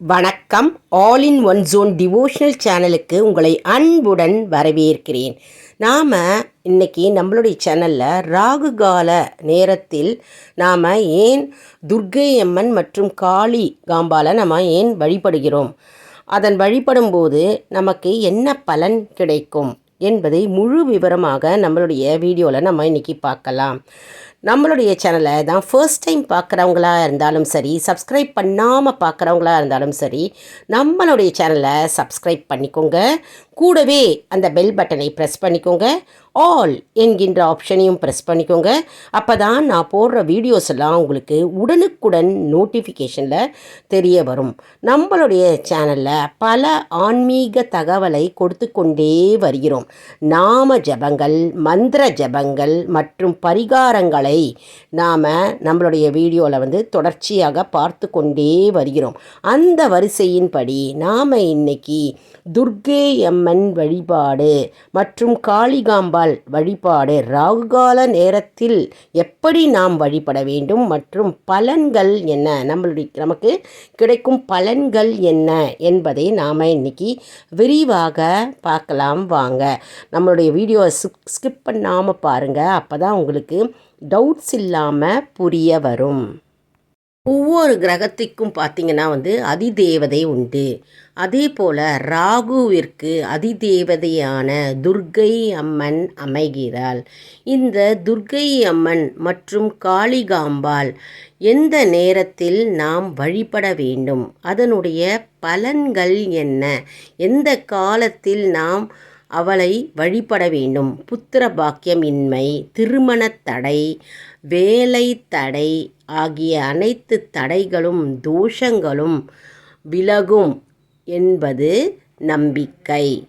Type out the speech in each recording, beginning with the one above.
வணக்கம். All in one zone devotional சேனலுக்கு உங்களை அன்புடன் வரவேற்கிறேன். நாம் இன்னைக்கு நம்மளுடைய சேனலில் ராகு கால நேரத்தில் நாம் ஏன் துர்க்கை அம்மன் மற்றும் காளி காம்பாலை நம்ம ஏன் வழிபடுகிறோம்? அதன் வழிபடும்போது நமக்கு என்ன பலன் கிடைக்கும் என்பதை முழு விவரமாக நம்மளுடைய வீடியோவில் நம்ம இன்றைக்கி பார்க்கலாம். நம்மளுடைய சேனலை தான் ஃபர்ஸ்ட் டைம் பார்க்குறவங்களா இருந்தாலும் சரி சப்ஸ்கிரைப் பண்ணாமல் பார்க்குறவங்களா இருந்தாலும் சரி நம்மளுடைய சேனலை சப்ஸ்கிரைப் பண்ணிக்கோங்க. கூடவே அந்த பெல் பட்டனை ப்ரெஸ் பண்ணிக்கோங்க. ஆல் என்கின்ற ஆப்ஷனையும் ப்ரெஸ் பண்ணிக்கோங்க. அப்போ தான் நான் போடுற வீடியோஸ் எல்லாம் உங்களுக்கு உடனுக்குடன் நோட்டிஃபிகேஷனில் தெரிய வரும். நம்மளுடைய சேனலில் பல ஆன்மீக தகவலை கொடுத்து கொண்டே வருகிறோம். நாம ஜபங்கள் மந்திர ஜபங்கள் மற்றும் பரிகாரங்களை நாம் நம்மளுடைய வீடியோவில் வந்து தொடர்ச்சியாக பார்த்து கொண்டே வருகிறோம். அந்த வரிசையின்படி நாம் இன்னைக்கு துர்கே அம்மன் வழிபாடு மற்றும் காளிகாம்பாள் வழிபாடு. ராகுகால நேரத்தில் எப்படி நாம் வழிபட வேண்டும் மற்றும் பலன்கள் என்ன? நம்மளுடைய நமக்கு கிடைக்கும் பலன்கள் என்ன என்பதை நாம் இன்னைக்கு விரிவாக பார்க்கலாம். வாங்க. நம்மளுடைய வீடியோவை ஸ்கிப் பண்ணாமல் பாருங்கள் அப்போ தான் உங்களுக்கு டவுட்ஸ் இல்லாமல் புரிய வரும். ஒவ்வொரு கிரகத்துக்கும் பார்த்திங்கன்னா வந்து அதிதேவதை உண்டு. அதே போல் ராகுவிற்கு அதிதேவதையான துர்க்கை அம்மன் அமைகிறாள். இந்த துர்க்கை அம்மன் மற்றும் காளிகாம்பாள் எந்த நேரத்தில் நாம் வழிபட வேண்டும்? அதனுடைய பலன்கள் என்ன? எந்த காலத்தில் நாம் அவளை வழிபட வேண்டும்? புத்திர பாக்கியமின்மை திருமணத் தடை வேலை தடை ஆகிய அனைத்து தடைகளும் தோஷங்களும் விலகும் என்பது நம்பிக்கை.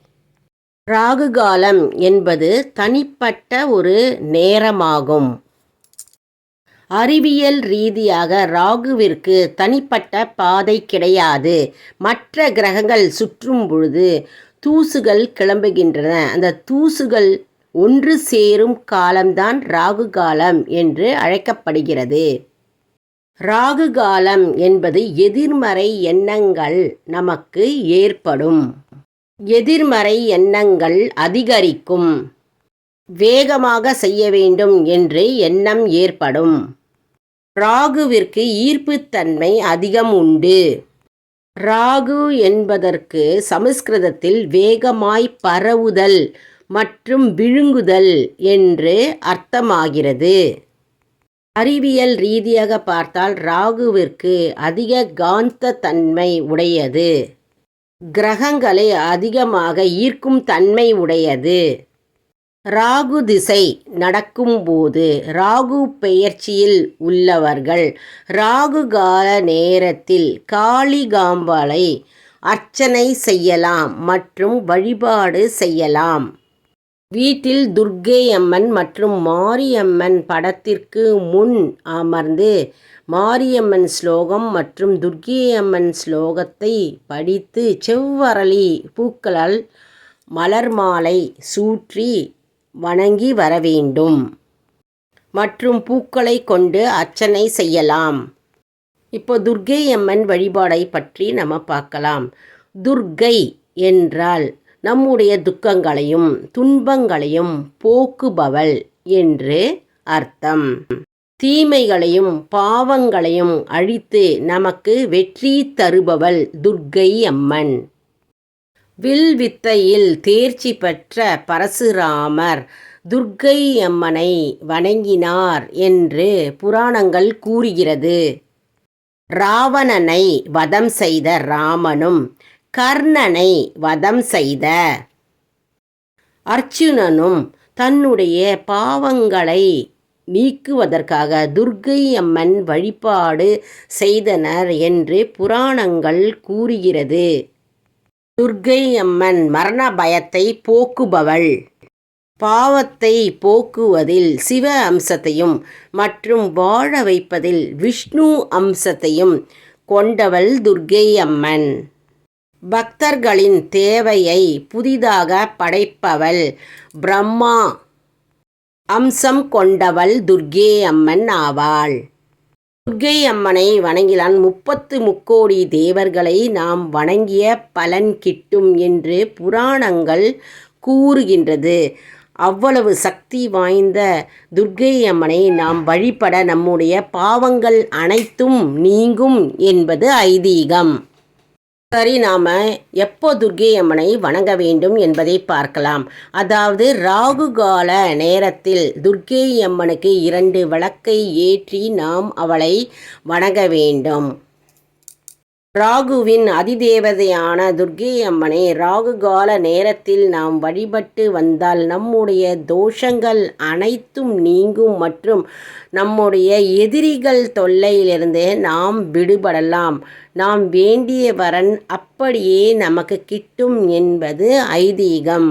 ராகு காலம் என்பது தனிப்பட்ட ஒரு நேரமாகும். அறிவியல் ரீதியாக ராகுவிற்கு தனிப்பட்ட பாதை கிடையாது. மற்ற கிரகங்கள் சுற்றும் பொழுது தூசுகள் கிளம்புகின்றன. அந்த தூசுகள் ஒன்று சேரும் காலம்தான் ராகு காலம் என்று அழைக்கப்படுகிறது. ராகு காலம் என்பது எதிர்மறை எண்ணங்கள் நமக்கு ஏற்படும். எதிர்மறை எண்ணங்கள் அதிகரிக்கும். வேகமாக செய்ய வேண்டும் என்று எண்ணம் ஏற்படும். ராகுவிற்கு ஈர்ப்புத்தன்மை அதிகம் உண்டு. ராகு என்பதற்கு சமஸ்கிருதத்தில் வேகமாய் பரவுதல் மற்றும் விழுங்குதல் என்று அர்த்தமாகிறது. அறிவியல் ரீதியாக பார்த்தால் ராகுவிற்கு அதிக காந்த தன்மை உடையது. கிரகங்களை அதிகமாக ஈர்க்கும் தன்மை உடையது. ராகு திசை நடக்கும்போது ராகு பெயர்ச்சியில் உள்ளவர்கள் ராகு கால நேரத்தில் காளிகாம்பாளை அர்ச்சனை செய்யலாம் மற்றும் வழிபாடு செய்யலாம். வீட்டில் துர்க்கை அம்மன் மற்றும் மாரியம்மன் படத்திற்கு முன் அமர்ந்து மாரியம்மன் ஸ்லோகம் மற்றும் துர்க்கை அம்மன் ஸ்லோகத்தை படித்து செவ்வரளி பூக்களால் மலர் மாலை சூற்றி வணங்கி வர வேண்டும். மற்றும் பூக்களை கொண்டு அர்ச்சனை செய்யலாம். இப்போ துர்க்கை அம்மன் வழிபாடை பற்றி நம்ம பார்க்கலாம். துர்க்கை என்றால் நம்முடைய துக்கங்களையும் துன்பங்களையும் போக்குபவள் என்று அர்த்தம். தீமைகளையும் பாவங்களையும் அழித்து நமக்கு வெற்றி தருபவள் துர்க்கை அம்மன். வில் வித்தையில் தேர்ச்சி பெற்ற பரசுராமர் துர்க்கை அம்மனை வணங்கினார் என்று புராணங்கள் கூறுகிறது. ராவணனை வதம் செய்த ராமனும் கர்ணனை வதம் செய்த. அர்ச்சுனனும் தன்னுடைய பாவங்களை நீக்குவதற்காக துர்க்கை அம்மன் வழிபாடு செய்தனர் என்று புராணங்கள் கூறுகிறது. துர்க்கை அம்மன் மரண பயத்தை போக்குபவள். பாவத்தை போக்குவதில் சிவ அம்சத்தையும் மற்றும் வாழ வைப்பதில் விஷ்ணு அம்சத்தையும் கொண்டவள் துர்க்கை அம்மன். பக்தர்களின் தேவையை புதிதாக படைப்பவள் பிரம்மா. அம்சம் கொண்டவள் துர்கே அம்மன் ஆவாள். துர்க்கை அம்மனை வணங்கினால் முப்பத்து முக்கோடி தேவர்களை நாம் வணங்கிய பலன் கிட்டும் என்று புராணங்கள் கூறுகின்றது. அவ்வளவு சக்தி வாய்ந்த துர்க்கை அம்மனை நாம் வழிபட நம்முடைய பாவங்கள் அனைத்தும் நீங்கும் என்பது ஐதீகம். சரி நாம் எப்போ துர்கை அம்மனை வணங்க வேண்டும் என்பதை பார்க்கலாம். அதாவது ராகு கால நேரத்தில் துர்க்கை அம்மனுக்கு இரண்டு விளக்கை ஏற்றி நாம் அவளை வணங்க வேண்டும். ராகுவின் அதிதேவதையான துர்க்கை அம்மனை ராகு கால நேரத்தில் நாம் வழிபட்டு வந்தால் நம்முடைய தோஷங்கள் அனைத்தும் நீங்கும் மற்றும் நம்முடைய எதிரிகள் தொல்லையிலிருந்து நாம் விடுபடலாம். நாம் வேண்டிய வரன் அப்படியே நமக்கு கிட்டும் என்பது ஐதீகம்.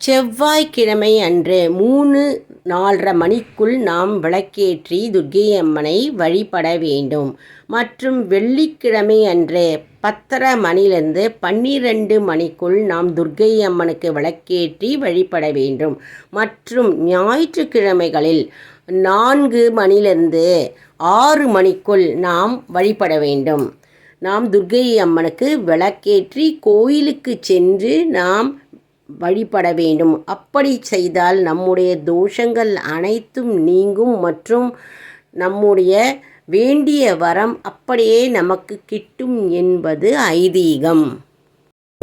செவ்வாய்க்கிழமை அன்று மூணு நாலரை மணிக்குள் நாம் விளக்கேற்றி துர்க்கை அம்மனை வழிபட வேண்டும். மற்றும் வெள்ளிக்கிழமை அன்று பத்தரை மணிலிருந்து பன்னிரெண்டு மணிக்குள் நாம் துர்க்கை அம்மனுக்கு விளக்கேற்றி வழிபட வேண்டும். மற்றும் ஞாயிற்றுக்கிழமைகளில் நான்கு மணிலிருந்து ஆறு மணிக்குள் நாம் வழிபட வேண்டும். நாம் துர்க்கை அம்மனுக்கு விளக்கேற்றி கோயிலுக்கு சென்று நாம் வழிபட வேண்டும். அப்படி செய்தால் நம்முடைய தோஷங்கள் அனைத்தும் நீங்கும் மற்றும் நம்முடைய வேண்டிய வரம் அப்படியே நமக்கு கிட்டும் என்பது ஐதீகம்.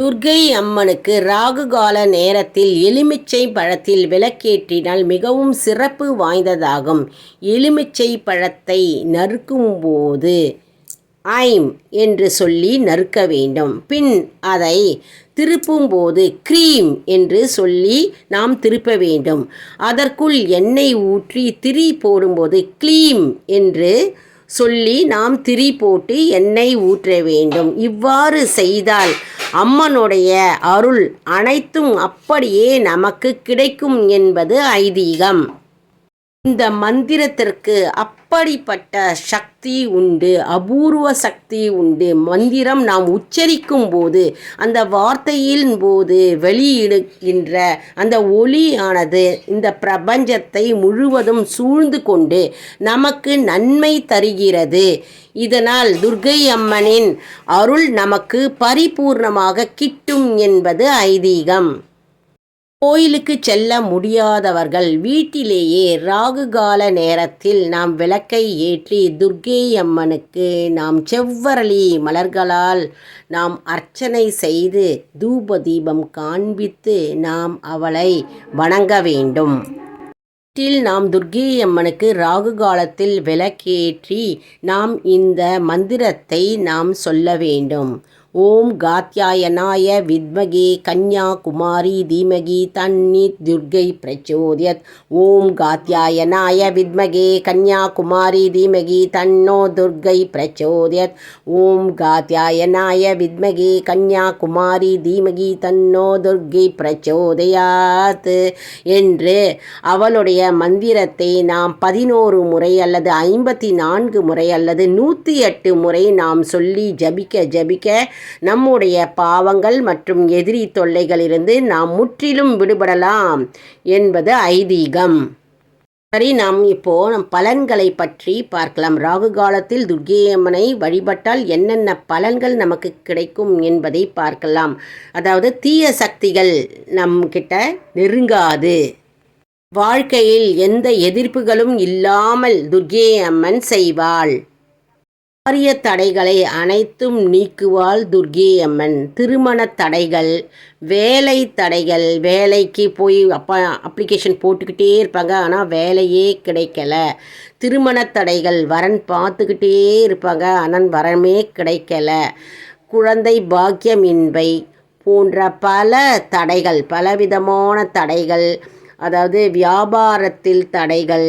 துர்க்கை அம்மனுக்கு ராகு கால நேரத்தில் எலுமிச்சை பழத்தில் விளக்கேற்றினால் மிகவும் சிறப்பு வாய்ந்ததாகும். எலுமிச்சை பழத்தை நறுக்கும்போது ஐம் என்று சொல்லி நறுக்க வேண்டும். பின் அதை திருப்பும்போது க்ரீம் என்று சொல்லி நாம் திருப்ப வேண்டும். அதற்குள் எண்ணெய் ஊற்றி திரி போடும்போது க்ளீம் என்று சொல்லி நாம் திரி போட்டு எண்ணெய் ஊற்ற வேண்டும். இவ்வாறு செய்தால் அம்மனுடைய அருள் அனைத்தும் அப்படியே நமக்கு கிடைக்கும் என்பது ஐதீகம். இந்த மந்திரத்திற்கு அப்படிப்பட்ட சக்தி உண்டு அபூர்வ சக்தி உண்டு. மந்திரம் நாம் உச்சரிக்கும் போது அந்த வார்த்தையின் போது வெளியிடுகின்ற அந்த ஒளியானது இந்த பிரபஞ்சத்தை முழுவதும் சூழ்ந்து கொண்டு நமக்கு நன்மை தருகிறது. இதனால் துர்க்கை அம்மனின் அருள் நமக்கு பரிபூர்ணமாக கிட்டும் என்பது ஐதீகம். கோயிலுக்கு செல்ல முடியாதவர்கள் வீட்டிலேயே ராகு கால நேரத்தில் நாம் விளக்கை ஏற்றி துர்க்கை அம்மனுக்கு நாம் செவ்வரளி மலர்களால் நாம் அர்ச்சனை செய்து தூப தீபம் காண்பித்து நாம் அவளை வணங்க வேண்டும். வீட்டில் நாம் துர்க்கை அம்மனுக்கு ராகு காலத்தில் விளக்கேற்றி நாம் இந்த மந்திரத்தை நாம் சொல்ல வேண்டும். ஓம் காத்யாயனாய வித்மகே கன்யாகுமாரி தீமகி தன்னி துர்கை பிரச்சோதயத். ஓம் காத்யாயனாய வித்மகே கன்யாகுமாரி தீமகி தன்னோ துர்கை பிரச்சோதயத். ஓம் காத்யாயனாய வித்மகே கன்யாகுமாரி தீமகி தன்னோ துர்கை பிரச்சோதயாத். என்று அவளுடைய மந்திரத்தை நாம் பதினோரு முறை அல்லது ஐம்பத்தி நான்கு முறை அல்லது நூற்றி எட்டு முறை நாம் சொல்லி ஜபிக்க ஜபிக்க நம்முடைய பாவங்கள் மற்றும் எதிரி தொல்லைகளிலிருந்து நாம் முற்றிலும் விடுபடலாம் என்பது ஐதீகம். சரி நாம் இப்போ நம் பலன்களை பற்றி பார்க்கலாம். ராகு காலத்தில் துர்கியம்மனை வழிபட்டால் என்னென்ன பலன்கள் நமக்கு கிடைக்கும் என்பதை பார்க்கலாம். அதாவது தீய சக்திகள் நம் கிட்ட நெருங்காது. வாழ்க்கையில் எந்த எதிர்ப்புகளும் இல்லாமல் துர்கே அம்மன் செய்வாள். காரிய தடைகளை அனைத்தும் நீக்குவாள் துர்கே அம்மன் திருமண தடைகள் வேலை தடைகள் வேலைக்கு போய் அப்பா அப்ளிகேஷன் போட்டுக்கிட்டே இருப்பாங்க. ஆனால் வேலையே கிடைக்கல. திருமண தடைகள் வரன் பார்த்துக்கிட்டே இருப்பாங்க. ஆனால் வரமே கிடைக்கல. குழந்தை பாக்கியமின்மை போன்ற பல தடைகள் பலவிதமான தடைகள் அதாவது வியாபாரத்தில் தடைகள்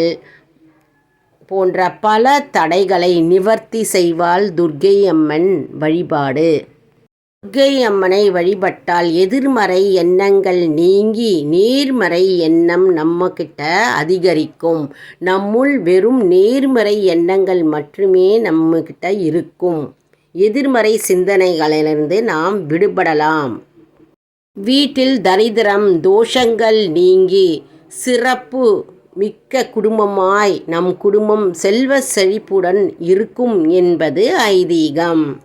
போன்ற பல தடைகளை நிவர்த்தி செய்வாள் துர்க்கை அம்மன் வழிபாடு. துர்க்கை அம்மனை வழிபட்டால் எதிர்மறை எண்ணங்கள் நீங்கி நேர்மறை எண்ணம் நம்மக்கிட்ட அதிகரிக்கும். நம்முள் வெறும் நேர்மறை எண்ணங்கள் மட்டுமே நம்மக்கிட்ட இருக்கும். எதிர்மறை சிந்தனைகளிலிருந்து நாம் விடுபடலாம். வீட்டில் தரித்திரம் தோஷங்கள் நீங்கி சிறப்பு மிக்க குடும்பமாய் நம் குடும்பம் செல்வ செழிப்புடன் இருக்கும் என்பது ஐதீகம்.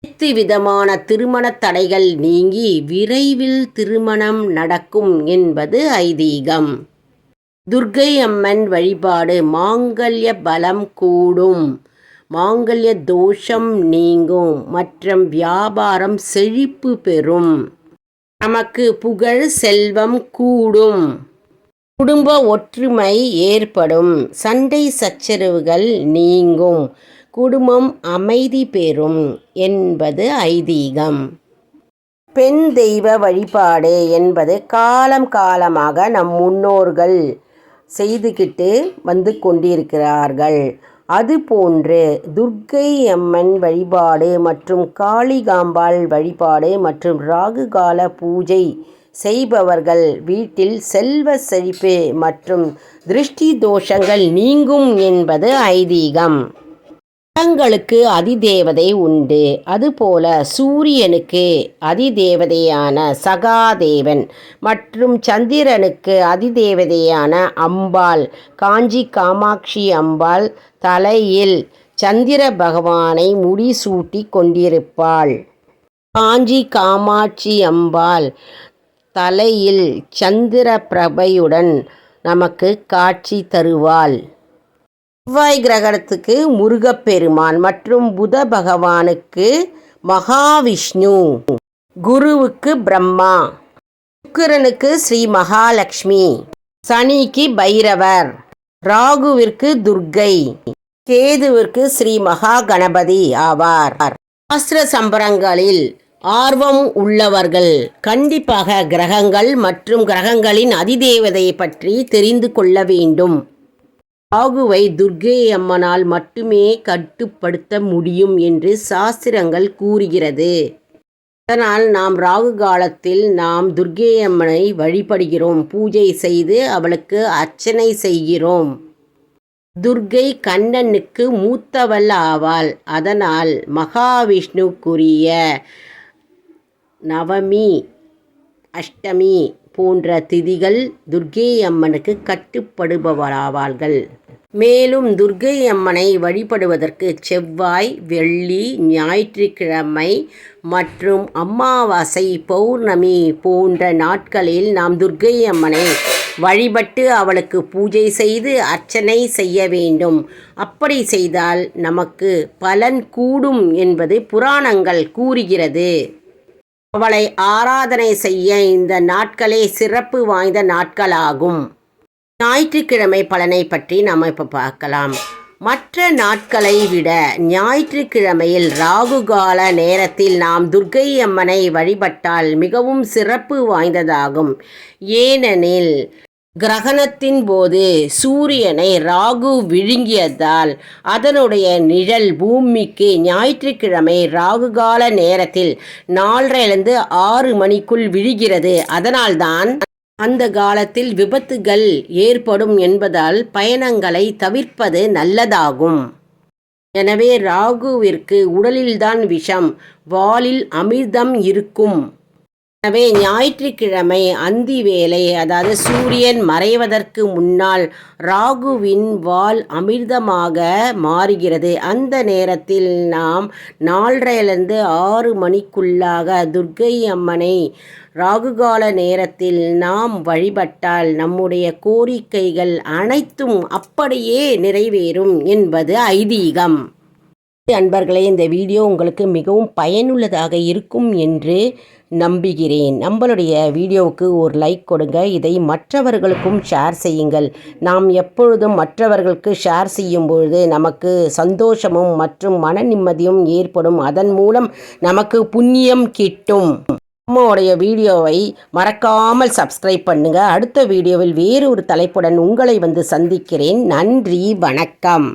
அனைத்து விதமான திருமண தடைகள் நீங்கி விரைவில் திருமணம் நடக்கும் என்பது ஐதீகம். துர்க்கை அம்மன் வழிபாடு மாங்கல்ய பலம் கூடும். மாங்கல்ய தோஷம் நீங்கும். மற்றும் வியாபாரம் செழிப்பு பெறும். நமக்கு புகழ் செல்வம் கூடும். குடும்ப ஒற்றுமை ஏற்படும். சண்டை சச்சரவுகள் நீங்கும். குடும்பம் அமைதி பெறும் என்பது ஐதீகம். பெண் தெய்வ வழிபாடு என்பது காலம் காலமாக நம் முன்னோர்கள் செய்துக்கிட்டு வந்து கொண்டிருக்கிறார்கள். அதுபோன்று துர்க்கை அம்மன் வழிபாடு மற்றும் காளிகாம்பாள் வழிபாடு மற்றும் ராகுகால பூஜை செய்பவர்கள் வீட்டில் செல்வ செழிப்பு மற்றும் திருஷ்டி தோஷங்கள் நீங்கும் என்பது ஐதீகம். மரங்களுக்கு அதிதேவதை உண்டு. அதுபோல சூரியனுக்கு அதிதேவதையான சகாதேவன் மற்றும் சந்திரனுக்கு அதிதேவதையான அம்பாள் காஞ்சி காமாட்சி அம்பாள் தலையில் சந்திர பகவானை முடிசூட்டி கொண்டிருப்பாள். காஞ்சி காமாட்சி அம்பாள் தலையில் சந்திர பிரபையுடன் நமக்கு காட்சி தருவாள். செவ்வாய் கிரகணத்துக்கு முருகப்பெருமான் மற்றும் புத பகவானுக்கு மகாவிஷ்ணு. குருவுக்கு பிரம்மா. சுக்கிரனுக்கு ஸ்ரீ மகாலட்சுமி சனிக்கு பைரவர். ராகுவிற்கு துர்க்கை. கேதுவிற்கு ஸ்ரீ மகா கணபதி ஆவார். சாஸ்திர சம்பரங்களில் ஆர்வம் உள்ளவர்கள். கண்டிப்பாக கிரகங்கள் மற்றும் கிரகங்களின் அதிதேவதையை பற்றி தெரிந்து கொள்ள வேண்டும். ராகுவை துர்க்கை அம்மனால் மட்டுமே கட்டுப்படுத்த முடியும் என்று சாஸ்திரங்கள் கூறுகிறது. அதனால் நாம் ராகு காலத்தில் நாம் துர்க்கை அம்மனை வழிபடுகிறோம். பூஜை செய்து அவளுக்கு அர்ச்சனை செய்கிறோம். துர்க்கை கண்ணனுக்கு மூத்தவள் ஆவாள். அதனால் மகாவிஷ்ணுக்குரிய நவமி அஷ்டமி போன்ற திதிகள் துர்க்கை அம்மனுக்கு கட்டுப்படுபவராவார்கள். மேலும் துர்க்கை அம்மனை வழிபடுவதற்கு செவ்வாய் வெள்ளி ஞாயிற்றுக்கிழமை மற்றும் அமாவாசை பௌர்ணமி போன்ற நாட்களில் நாம் துர்க்கை அம்மனை வழிபட்டு அவளுக்கு பூஜை செய்து அர்ச்சனை செய்ய வேண்டும். அப்படி செய்தால் நமக்கு பலன் கூடும் என்பது புராணங்கள் கூறுகிறது. அவளை ஆராதனை செய்ய இந்த நாட்களே சிறப்பு வாய்ந்த நாட்களாகும். ஞாயிற்றுக்கிழமை பலனை பற்றி நாம் இப்போ பார்க்கலாம். மற்ற நாட்களை விட ஞாயிற்றுக்கிழமையில் ராகுகால நேரத்தில் நாம் துர்க்கை அம்மனை வழிபட்டால் மிகவும் சிறப்பு வாய்ந்ததாகும். ஏனெனில் கிரகணத்தின் போது சூரியனை ராகு விழுங்கியதால் அதனுடைய நிழல் பூமிக்கு ஞாயிற்றுக்கிழமை ராகுகால நேரத்தில் நாலரைலிருந்து ஆறு மணிக்குள் விழுகிறது. அதனால்தான் அந்த காலத்தில் விபத்துகள் ஏற்படும் என்பதால் பயணங்களை தவிர்ப்பது நல்லதாகும். எனவே ராகுவிற்கு உடலில்தான் விஷம் வாலில் அமிர்தம் இருக்கும். எனவே ஞாயிற்றுக்கிழமை அந்தி வேலை அதாவது சூரியன் மறைவதற்கு முன்னால் ராகுவின் வால் அமிர்தமாக மாறுகிறது. அந்த நேரத்தில் நாம் நாலரைலேருந்து ஆறு மணிக்குள்ளாக துர்க்கை அம்மனை ராகுகால நேரத்தில் நாம் வழிபட்டால் நம்முடைய கோரிக்கைகள் அனைத்தும் அப்படியே நிறைவேறும் என்பது ஐதீகம். அன்பர்களே இந்த வீடியோ உங்களுக்கு மிகவும் பயனுள்ளதாக இருக்கும் என்று நம்புகிறேன். நம்மளுடைய வீடியோவுக்கு ஒரு லைக் கொடுங்க. இதை மற்றவர்களுக்கும் ஷேர் செய்யுங்கள். நாம் எப்பொழுதும் மற்றவர்களுக்கு ஷேர் செய்யும் பொழுது நமக்கு சந்தோஷமும் மற்றும் மன நிம்மதியும் ஏற்படும். அதன் மூலம் நமக்கு புண்ணியம் கிட்டும். நம்மளுடைய வீடியோவை மறக்காமல் சப்ஸ்கிரைப் பண்ணுங்கள் அடுத்த வீடியோவில் வேறு ஒரு தலைப்புடன் உங்களை வந்து சந்திக்கிறேன். நன்றி வணக்கம்.